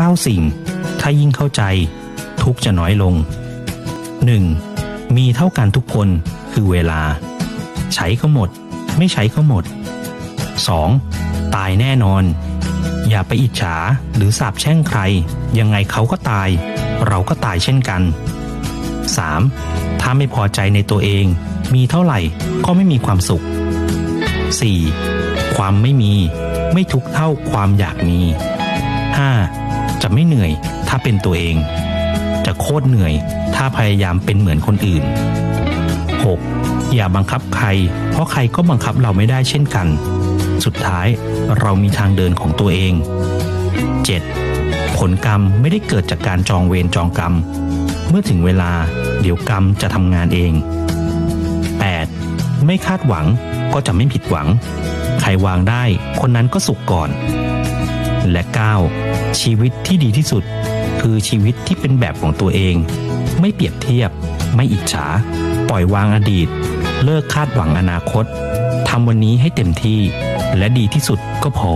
9 สิ่ง ถ้ายิ่งเข้าใจ ทุกจะน้อยลง 1. มีเท่ากันทุกคนคือเวลา ใช้ก็หมด ไม่ใช้ก็หมด 2. ตายแน่นอน อย่าไปอิจฉาหรือสาบแช่งใคร ยังไงเขาก็ตาย เราก็ตายเช่นกัน 3. ถ้าไม่พอใจในตัวเอง มีเท่าไหร่ก็ไม่มีความสุข 4. ความไม่มี ไม่ทุกเท่าความอยากมี 5. จะไม่เหนื่อย ถ้าเป็นตัวเอง จะโคตรเหนื่อย ถ้าพยายามเป็นเหมือนคนอื่น 6. อย่าบังคับใคร เพราะใครก็บังคับเราไม่ได้เช่นกัน สุดท้ายเรามีทางเดินของตัวเอง 7. ผลกรรมไม่ได้เกิดจากการจองเวรจองกรรม เมื่อถึงเวลา เดี๋ยวกรรมจะทำงานเอง 8. ไม่คาดหวังก็จะไม่ผิดหวัง ใครวางได้คนนั้นก็สุขก่อน และ 9. ชีวิตที่ดีที่สุด คือชีวิตที่เป็นแบบของตัวเอง ไม่เปรียบเทียบ ไม่อิจฉา ปล่อยวางอดีต เลิกคาดหวังอนาคตทำวันนี้ให้เต็มที่ และดีที่สุดก็พอ